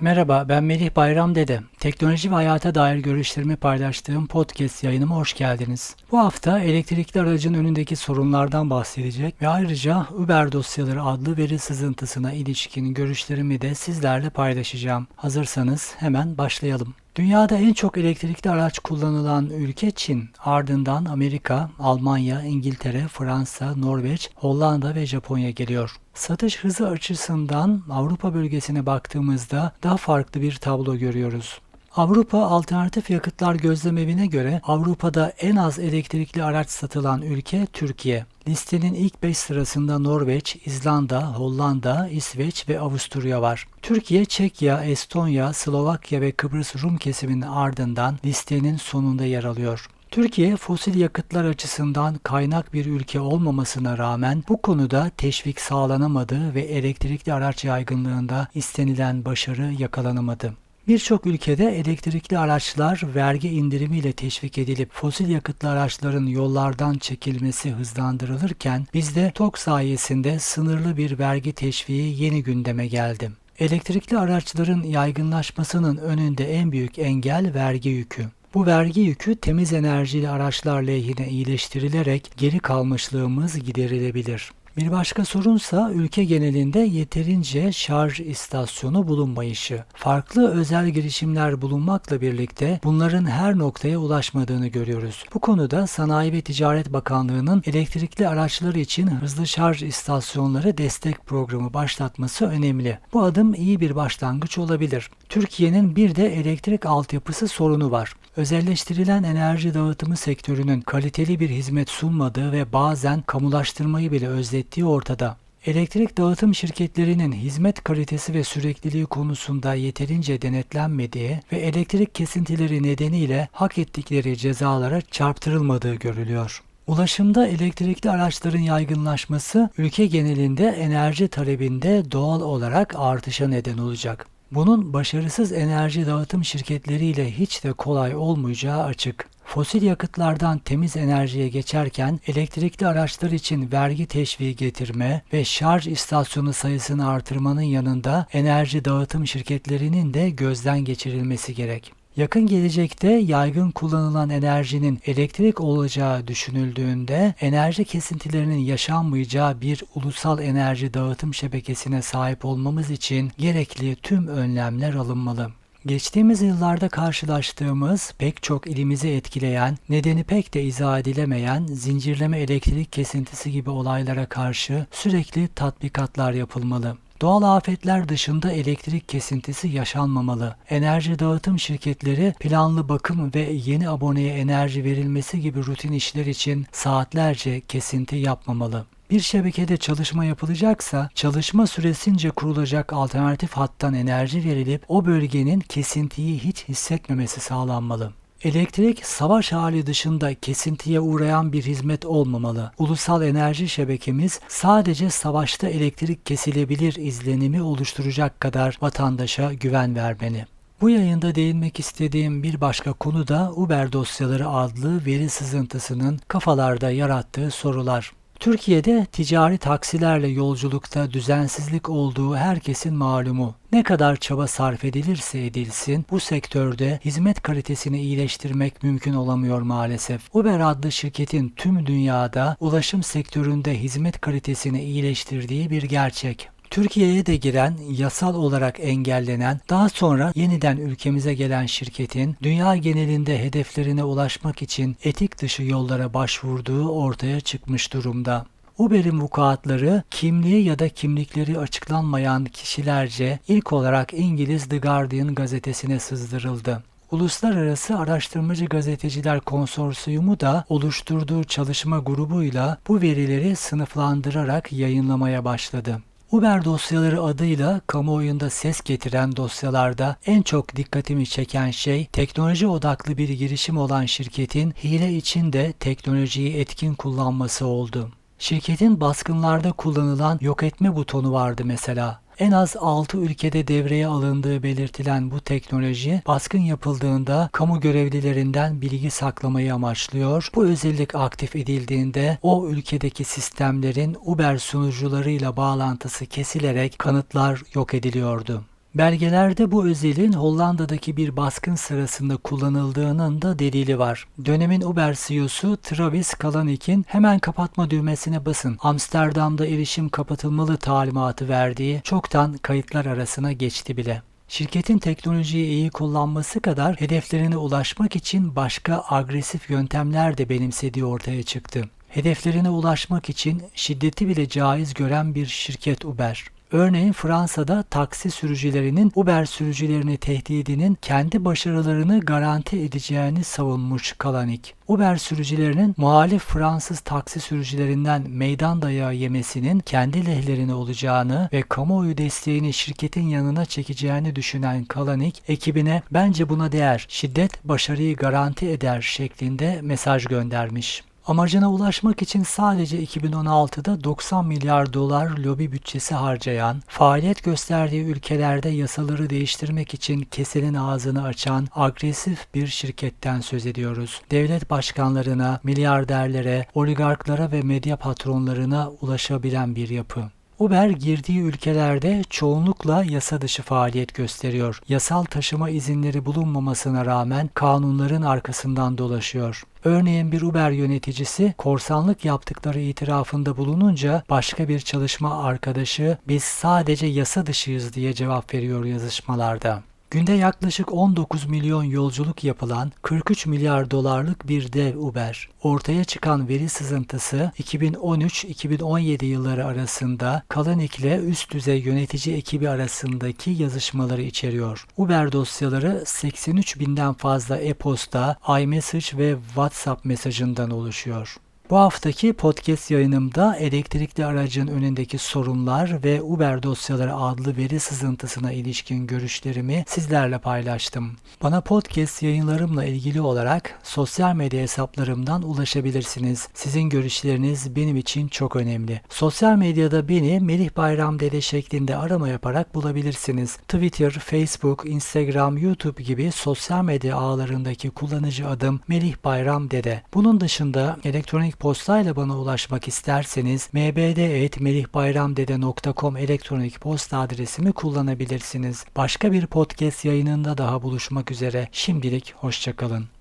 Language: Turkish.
Merhaba, ben Melih Bayram Dede. Teknoloji ve hayata dair görüşlerimi paylaştığım podcast yayınıma hoş geldiniz. Bu hafta elektrikli aracın önündeki sorunlardan bahsedecek ve ayrıca Uber dosyaları adlı veri sızıntısına ilişkin görüşlerimi de sizlerle paylaşacağım. Hazırsanız hemen başlayalım. Dünyada en çok elektrikli araç kullanılan ülke Çin, ardından Amerika, Almanya, İngiltere, Fransa, Norveç, Hollanda ve Japonya geliyor. Satış hızı açısından Avrupa bölgesine baktığımızda daha farklı bir tablo görüyoruz. Avrupa Alternatif Yakıtlar Gözlemevine göre Avrupa'da en az elektrikli araç satılan ülke Türkiye. Listenin ilk 5 sırasında Norveç, İzlanda, Hollanda, İsveç ve Avusturya var. Türkiye, Çekya, Estonya, Slovakya ve Kıbrıs Rum kesiminin ardından listenin sonunda yer alıyor. Türkiye fosil yakıtlar açısından kaynak bir ülke olmamasına rağmen bu konuda teşvik sağlanamadı ve elektrikli araç yaygınlığında istenilen başarı yakalanamadı. Birçok ülkede elektrikli araçlar vergi indirimiyle teşvik edilip fosil yakıtlı araçların yollardan çekilmesi hızlandırılırken bizde TOK sayesinde sınırlı bir vergi teşviği yeni gündeme geldi. Elektrikli araçların yaygınlaşmasının önünde en büyük engel vergi yükü. Bu vergi yükü temiz enerjili araçlar lehine iyileştirilerek geri kalmışlığımız giderilebilir. Bir başka sorunsa ülke genelinde yeterince şarj istasyonu bulunmayışı. Farklı özel girişimler bulunmakla birlikte bunların her noktaya ulaşmadığını görüyoruz. Bu konuda Sanayi ve Ticaret Bakanlığı'nın elektrikli araçlar için hızlı şarj istasyonları destek programı başlatması önemli. Bu adım iyi bir başlangıç olabilir. Türkiye'nin bir de elektrik altyapısı sorunu var. Özelleştirilen enerji dağıtımı sektörünün kaliteli bir hizmet sunmadığı ve bazen kamulaştırmayı bile özlettiği ortada. Elektrik dağıtım şirketlerinin hizmet kalitesi ve sürekliliği konusunda yeterince denetlenmediği ve elektrik kesintileri nedeniyle hak ettikleri cezalara çarptırılmadığı görülüyor. Ulaşımda elektrikli araçların yaygınlaşması ülke genelinde enerji talebinde doğal olarak artışa neden olacak. Bunun başarısız enerji dağıtım şirketleriyle hiç de kolay olmayacağı açık. Fosil yakıtlardan temiz enerjiye geçerken elektrikli araçlar için vergi teşviği getirme ve şarj istasyonu sayısını artırmanın yanında enerji dağıtım şirketlerinin de gözden geçirilmesi gerek. Yakın gelecekte yaygın kullanılan enerjinin elektrik olacağı düşünüldüğünde enerji kesintilerinin yaşanmayacağı bir ulusal enerji dağıtım şebekesine sahip olmamız için gerekli tüm önlemler alınmalı. Geçtiğimiz yıllarda karşılaştığımız pek çok ilimizi etkileyen, nedeni pek de izah edilemeyen zincirleme elektrik kesintisi gibi olaylara karşı sürekli tatbikatlar yapılmalı. Doğal afetler dışında elektrik kesintisi yaşanmamalı. Enerji dağıtım şirketleri planlı bakım ve yeni aboneye enerji verilmesi gibi rutin işler için saatlerce kesinti yapmamalı. Bir şebekede çalışma yapılacaksa çalışma süresince kurulacak alternatif hattan enerji verilip o bölgenin kesintiyi hiç hissetmemesi sağlanmalı. Elektrik savaş hali dışında kesintiye uğrayan bir hizmet olmamalı. Ulusal enerji şebekemiz sadece savaşta elektrik kesilebilir izlenimi oluşturacak kadar vatandaşa güven vermeli. Bu yayında değinmek istediğim bir başka konu da Uber dosyaları adlı veri sızıntısının kafalarda yarattığı sorular. Türkiye'de ticari taksilerle yolculukta düzensizlik olduğu herkesin malumu. Ne kadar çaba sarf edilirse edilsin bu sektörde hizmet kalitesini iyileştirmek mümkün olamıyor maalesef. Uber adlı şirketin tüm dünyada ulaşım sektöründe hizmet kalitesini iyileştirdiği bir gerçek. Türkiye'ye de giren, yasal olarak engellenen, daha sonra yeniden ülkemize gelen şirketin dünya genelinde hedeflerine ulaşmak için etik dışı yollara başvurduğu ortaya çıkmış durumda. Uber'in vukuatları kimliği ya da kimlikleri açıklanmayan kişilerce ilk olarak İngiliz The Guardian gazetesine sızdırıldı. Uluslararası Araştırmacı Gazeteciler Konsorsiyumu da oluşturduğu çalışma grubuyla bu verileri sınıflandırarak yayınlamaya başladı. Uber dosyaları adıyla kamuoyunda ses getiren dosyalarda en çok dikkatimi çeken şey teknoloji odaklı bir girişim olan şirketin hile içinde teknolojiyi etkin kullanması oldu. Şirketin baskınlarda kullanılan yok etme butonu vardı mesela. En az 6 ülkede devreye alındığı belirtilen bu teknoloji baskın yapıldığında kamu görevlilerinden bilgi saklamayı amaçlıyor. Bu özellik aktif edildiğinde o ülkedeki sistemlerin Uber sunucularıyla bağlantısı kesilerek kanıtlar yok ediliyordu. Belgelerde bu özelin Hollanda'daki bir baskın sırasında kullanıldığının da delili var. Dönemin Uber CEO'su Travis Kalanick'in hemen kapatma düğmesine basın Amsterdam'da erişim kapatılmalı talimatı verdiği çoktan kayıtlar arasına geçti bile. Şirketin teknolojiyi iyi kullanması kadar hedeflerine ulaşmak için başka agresif yöntemler de benimsediği ortaya çıktı. Hedeflerine ulaşmak için şiddeti bile caiz gören bir şirket Uber. Örneğin Fransa'da taksi sürücülerinin Uber sürücülerini tehdidinin kendi başarılarını garanti edeceğini savunmuş Kalanik. Uber sürücülerinin muhalif Fransız taksi sürücülerinden meydan dayağı yemesinin kendi lehlerine olacağını ve kamuoyu desteğini şirketin yanına çekeceğini düşünen Kalanik ekibine bence buna değer, şiddet başarıyı garanti eder şeklinde mesaj göndermiş. Amacına ulaşmak için sadece 2016'da 90 milyar dolar lobi bütçesi harcayan, faaliyet gösterdiği ülkelerde yasaları değiştirmek için kesenin ağzını açan agresif bir şirketten söz ediyoruz. Devlet başkanlarına, milyarderlere, oligarklara ve medya patronlarına ulaşabilen bir yapı. Uber girdiği ülkelerde çoğunlukla yasa dışı faaliyet gösteriyor. Yasal taşıma izinleri bulunmamasına rağmen kanunların arkasından dolaşıyor. Örneğin bir Uber yöneticisi korsanlık yaptıkları itirafında bulununca başka bir çalışma arkadaşı biz sadece yasa dışıyız diye cevap veriyor yazışmalarda. Günde yaklaşık 19 milyon yolculuk yapılan 43 milyar dolarlık bir dev Uber. Ortaya çıkan veri sızıntısı 2013-2017 yılları arasında Kalanik ile üst düzey yönetici ekibi arasındaki yazışmaları içeriyor. Uber dosyaları 83 binden fazla e-posta, iMessage ve WhatsApp mesajından oluşuyor. Bu haftaki podcast yayınımda elektrikli aracın önündeki sorunlar ve Uber dosyaları adlı veri sızıntısına ilişkin görüşlerimi sizlerle paylaştım. Bana podcast yayınlarımla ilgili olarak sosyal medya hesaplarımdan ulaşabilirsiniz. Sizin görüşleriniz benim için çok önemli. Sosyal medyada beni Melih Bayram Dede şeklinde arama yaparak bulabilirsiniz. Twitter, Facebook, Instagram, YouTube gibi sosyal medya ağlarındaki kullanıcı adım Melih Bayram Dede. Bunun dışında elektronik postayla bana ulaşmak isterseniz mbd.melihbayramdede.com elektronik posta adresimi kullanabilirsiniz. Başka bir podcast yayınında daha buluşmak üzere. Şimdilik hoşçakalın.